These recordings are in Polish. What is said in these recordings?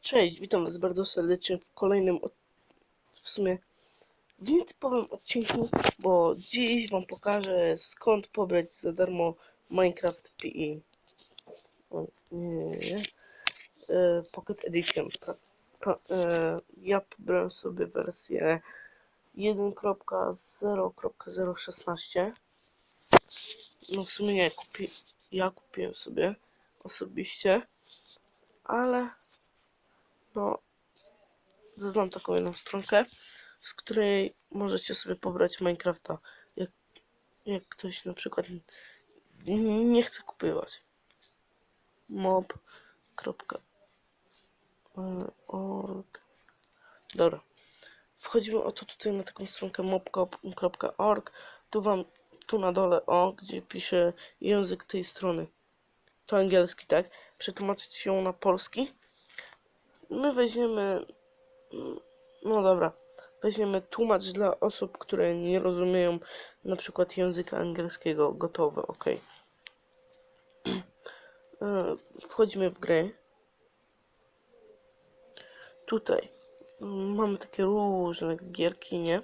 Cześć, witam was bardzo serdecznie w kolejnym, od... w sumie w nietypowym odcinku, bo dziś wam pokażę skąd pobrać za darmo Minecraft PE. O, nie, nie, nie. E, Pocket Edition. Pa, pa, e, ja pobrałem sobie wersję 1.0.016. No w sumie nie, kupi, ja kupiłem sobie osobiście, ale no, znam taką jedną stronkę, z której możecie sobie pobrać Minecrafta. Jak, jak ktoś na przykład nie chce kupować. mob.org Dobra. Wchodzimy oto tutaj na taką stronkę mob.org. Tu wam, tu na dole, o, gdzie pisze język tej strony. To angielski, tak? Przetłumaczyć ją na polski my weźmiemy. No dobra. Weźmiemy tłumacz dla osób, które nie rozumieją na przykład języka angielskiego. Gotowe, ok. Wchodzimy w grę. Tutaj mamy takie różne gierki, nie?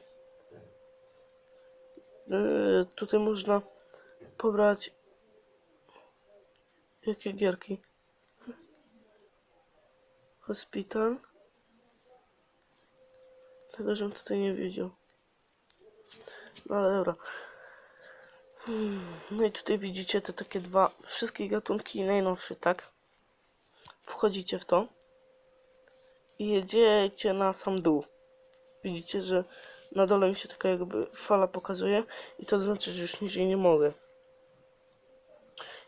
Yy, Tutaj można pobrać. Jakie gierki? Hospital. Tego, żebym tutaj nie widział. No ale dobra. Hmm, No i tutaj widzicie te takie dwa, wszystkie gatunki najnowsze, tak? Wchodzicie w to i jedziecie na sam dół. Widzicie, że na dole mi się taka jakby fala pokazuje i to znaczy, że już niżej nie mogę.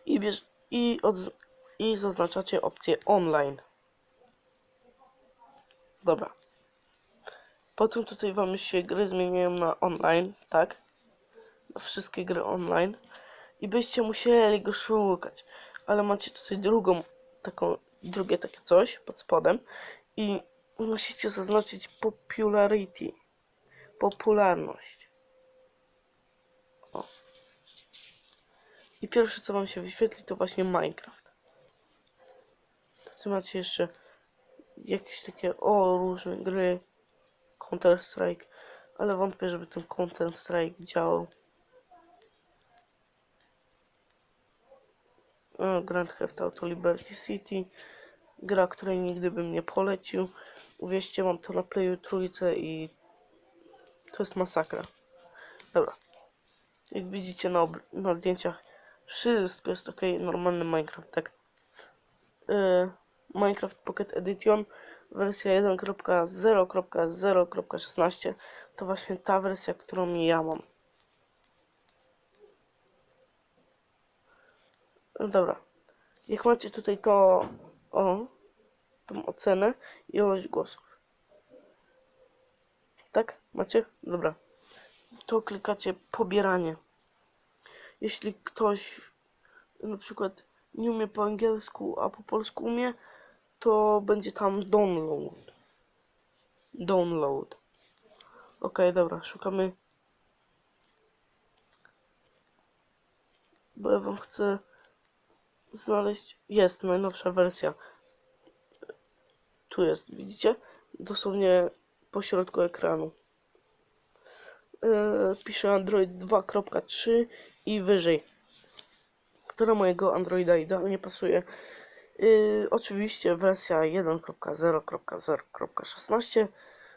I, bierz, i, odz- i zaznaczacie opcję online. Dobra. Potem tutaj wam się gry zmieniają na online, tak? Na wszystkie gry online. I byście musieli go szukać. Ale macie tutaj drugą, taką, drugie takie coś pod spodem. I musicie zaznaczyć popularity. Popularność. O. I pierwsze co wam się wyświetli to właśnie Minecraft. Tu macie jeszcze jakieś takie, o, różne gry, Counter Strike, ale wątpię, żeby ten Counter Strike działał. O, Grand Theft Auto Liberty City, gra, której nigdy bym nie polecił. Uwierzcie, mam to na Playu trójce i to jest masakra. Dobra. Jak widzicie na, na zdjęciach, wszystko jest ok, normalny Minecraft, tak. Yy, Minecraft Pocket Edition wersja 1.0.0.16 to właśnie ta wersja, którą ja mam. No Dobra. Jak macie tutaj to o tą ocenę i ilość głosów. Tak? Macie? Dobra. To klikacie pobieranie. Jeśli ktoś na przykład nie umie po angielsku, a po polsku umie, to będzie tam download. Download. Ok, dobra, szukamy. Bo ja wam chcę znaleźć. Jest najnowsza wersja. Tu jest, widzicie? Dosłownie po środku ekranu. Yy, pisze Android 2.3 i wyżej. Która mojego Androida idealnie pasuje. Yy, oczywiście wersja 1.0.0.16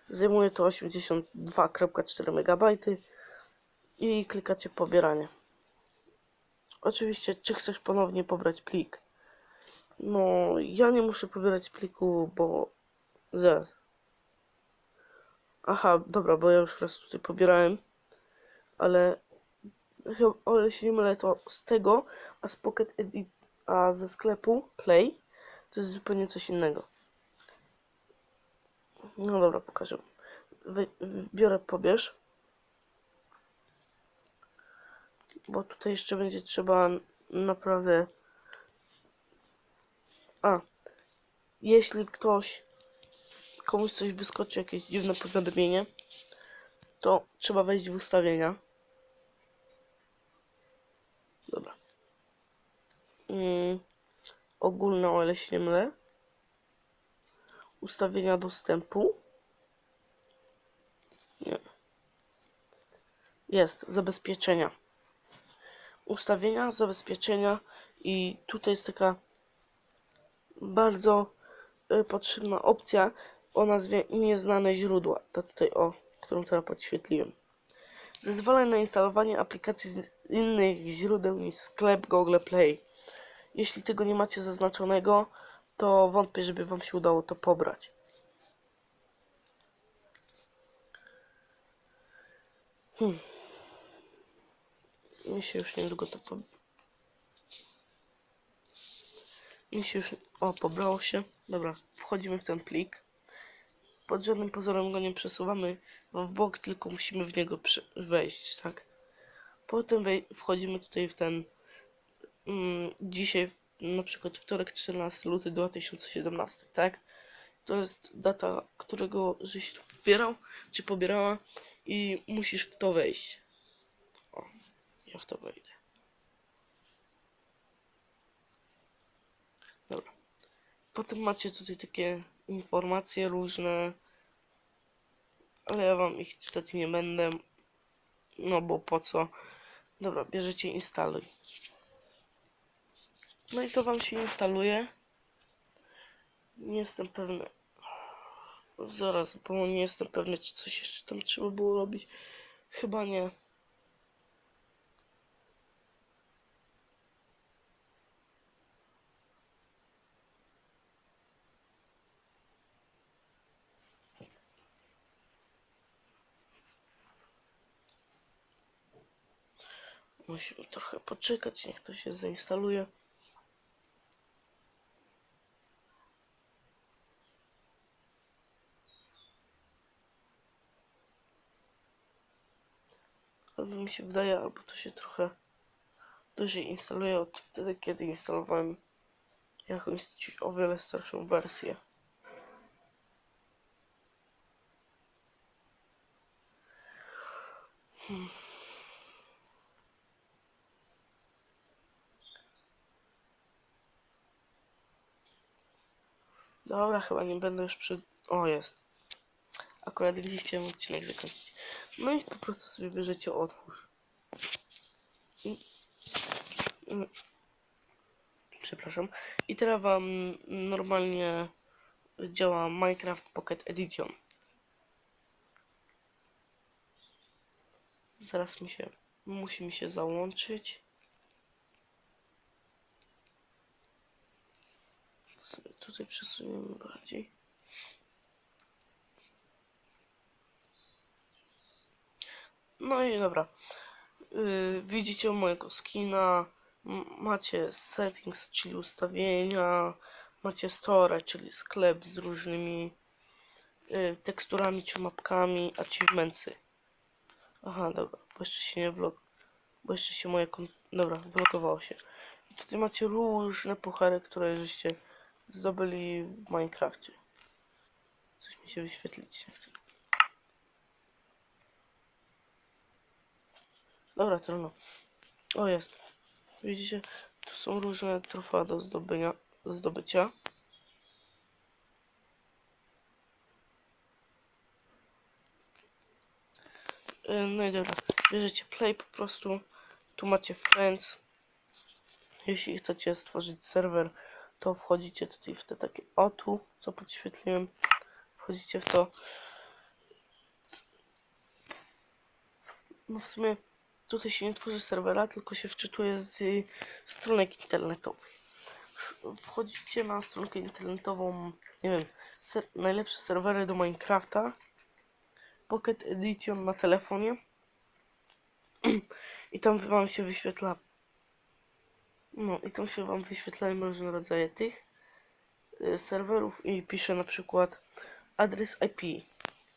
zajmuje to 82.4 MB i klikacie pobieranie. Oczywiście, czy chcesz ponownie pobrać plik? No, ja nie muszę pobierać pliku, bo zaraz. Aha, dobra, bo ja już raz tutaj pobierałem, ale o ile się nie mylę, to z tego, a z Pocket Edit, a ze sklepu Play to jest zupełnie coś innego. No dobra, pokażę. Wy, biorę pobierz. Bo tutaj jeszcze będzie trzeba naprawdę. A. Jeśli ktoś komuś coś wyskoczy, jakieś dziwne powiadomienie, to trzeba wejść w ustawienia. Dobra. Mm, ogólne, o ile się nie mylę. ustawienia dostępu. Nie. Jest, zabezpieczenia. Ustawienia, zabezpieczenia i tutaj jest taka bardzo y, potrzebna opcja o nazwie nieznane źródła. To tutaj o, którą teraz podświetliłem. Zezwala na instalowanie aplikacji z innych źródeł niż sklep Google Play. Jeśli tego nie macie zaznaczonego, to wątpię, żeby wam się udało to pobrać. Hmm. Mi się już niedługo to po... Mi się już... O, pobrało się. Dobra, wchodzimy w ten plik. Pod żadnym pozorem go nie przesuwamy w bok, tylko musimy w niego wejść, tak? Potem wchodzimy tutaj w ten... Mm, dzisiaj, na przykład wtorek 14 luty 2017, tak? To jest data, którego żeś tu pobierał, czy pobierała i musisz w to wejść. O, ja w to wejdę. Dobra. Potem macie tutaj takie informacje różne, ale ja wam ich czytać nie będę, no bo po co. Dobra, bierzecie instaluj. No i to wam się instaluje. Nie jestem pewny. Zaraz, bo nie jestem pewny, czy coś jeszcze tam trzeba było robić. Chyba nie. Musimy trochę poczekać, niech to się zainstaluje. Albo mi się wydaje, albo to się trochę dłużej instaluje od wtedy, kiedy instalowałem jakąś o wiele starszą wersję. Hmm. Dobra, chyba nie będę już przy... O, jest. Akurat gdzie chciałem odcinek zakończyć. No i po prostu sobie bierzecie otwórz. I... Mm. Przepraszam. I teraz wam normalnie działa Minecraft Pocket Edition. Zaraz mi się... Musi mi się załączyć. Tutaj przesuniemy bardziej. No i dobra. Yy, widzicie mojego skina. Macie settings, czyli ustawienia. Macie store, czyli sklep z różnymi yy, teksturami czy mapkami, achievementsy. Aha, dobra, bo jeszcze się nie vlog, bo jeszcze się moje. Dobra, vlogowało się. I tutaj macie różne puchary, które żeście zdobyli w Minecrafcie. Coś mi się wyświetlić nie chce. Dobra, trudno. O, jest. Widzicie? Tu są różne trofea do zdobycia. Do zdobycia. Yy, No i dobra. Bierzecie play po prostu. Tu macie friends. Jeśli chcecie stworzyć serwer, to wchodzicie tutaj w te takie o tu, co podświetliłem. Wchodzicie w to. No w sumie tutaj się nie tworzy serwera, tylko się wczytuje z stronek internetowych. Wchodzicie na stronkę internetową, nie wiem, ser najlepsze serwery do Minecrafta. Pocket Edition na telefonie. I tam wam się wyświetla. No i tam się wam wyświetlają różne rodzaje tych y, serwerów i pisze na przykład adres IP.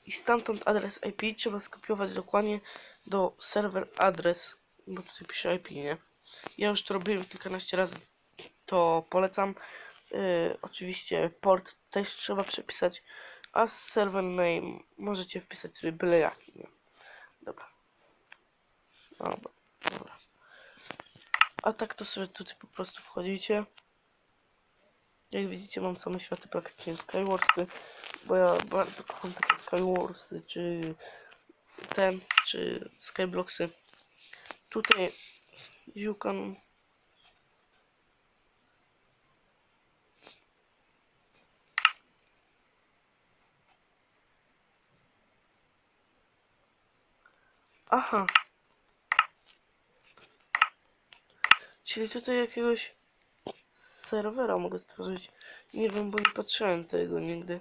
I stamtąd adres IP trzeba skopiować dokładnie do serwer adres, bo tutaj pisze IP, nie? Ja już to robiłem kilkanaście razy, to polecam. Yy, oczywiście port też trzeba przepisać, a server name możecie wpisać sobie byle jaki, nie? Dobra. Dobra. A tak to sobie tutaj po prostu wchodzicie. Jak widzicie mam same światy praktycznie Skywarsy, bo ja bardzo kocham takie Skywarsy, czy ten, czy Skyblocksy. Tutaj you can Aha. Czyli tutaj jakiegoś serwera mogę stworzyć. Nie wiem, bo nie patrzyłem tego nigdy.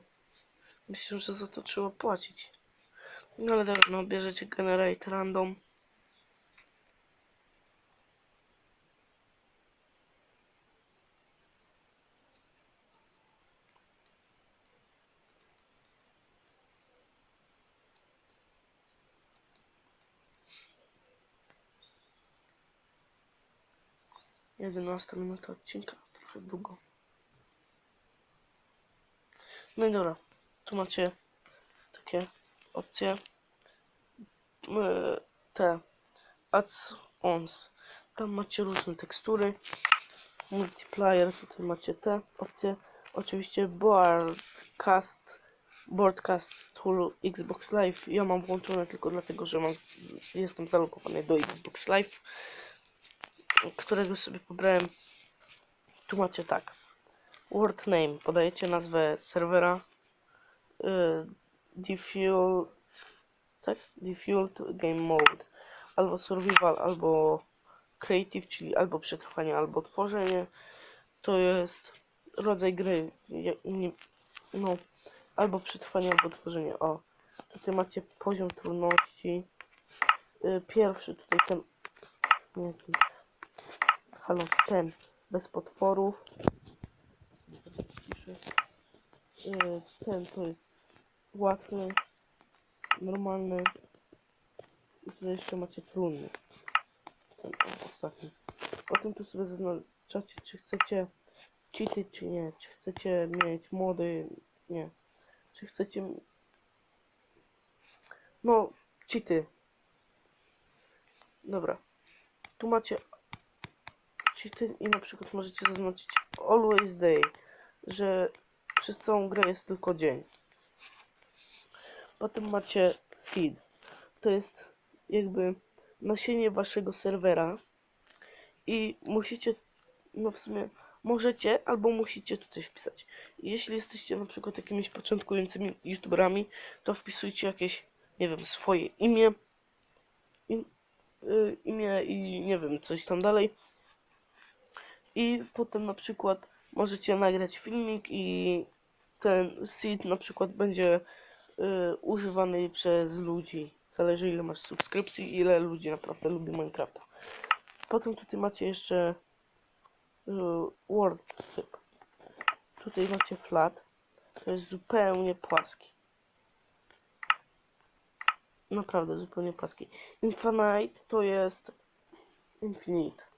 Myślę, że za to trzeba płacić. No ale dobra, no bierzecie generate random. Jedenasta minuta odcinka, długo. No i dobra, tu macie takie opcje. E, Te add-ons. Tam macie różne tekstury. Multiplayer, tutaj macie te opcje. Oczywiście broadcast, broadcast tool Xbox Live. Ja mam włączone tylko dlatego, że mam, jestem zalogowany do Xbox Live, którego sobie pobrałem. Tu macie tak. Word name, podajecie nazwę serwera. Yy, defuel, tak? Defueled game mode. Albo survival, albo creative, czyli albo przetrwanie, albo tworzenie. To jest rodzaj gry. No, albo przetrwanie, albo tworzenie. O, tutaj macie poziom trudności. Yy, pierwszy tutaj ten. Jaki. Halo, ten. Bez potworów. Yy, ten to jest łatwy, normalny. I tutaj jeszcze macie trudny. Ten ostatni. Potem tu sobie zaznaczacie, czy chcecie cheaty, czy nie. Czy chcecie mieć mody, nie. Czy chcecie... No, cheaty. Dobra. Tu macie i na przykład możecie zaznaczyć always day, że przez całą grę jest tylko dzień. Potem macie seed. To jest jakby nasienie waszego serwera i musicie, no w sumie możecie albo musicie tutaj wpisać. Jeśli jesteście na przykład jakimiś początkującymi youtuberami, to wpisujcie jakieś, nie wiem, swoje imię, im, y, imię i nie wiem, coś tam dalej. I potem na przykład możecie nagrać filmik i ten seed na przykład będzie y, używany przez ludzi. Zależy ile masz subskrypcji ile ludzi naprawdę lubi Minecrafta. Potem tutaj macie jeszcze y, word typ. Tutaj macie flat. To jest zupełnie płaski. Naprawdę zupełnie płaski. Infinite to jest infinite.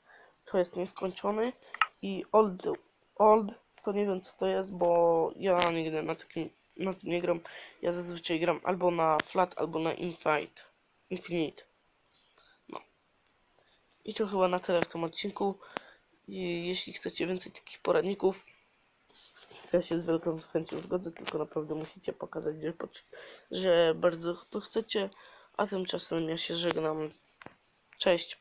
To jest nieskończony i old old to nie wiem co to jest, bo ja nigdy na takim na tym nie gram. Ja zazwyczaj gram albo na flat, albo na infinite. Infinite. No. I to chyba na tyle w tym odcinku. I jeśli chcecie więcej takich poradników, to ja się z wielką chęcią zgodzę, tylko naprawdę musicie pokazać, że, że bardzo to chcecie. A tymczasem ja się żegnam. Cześć.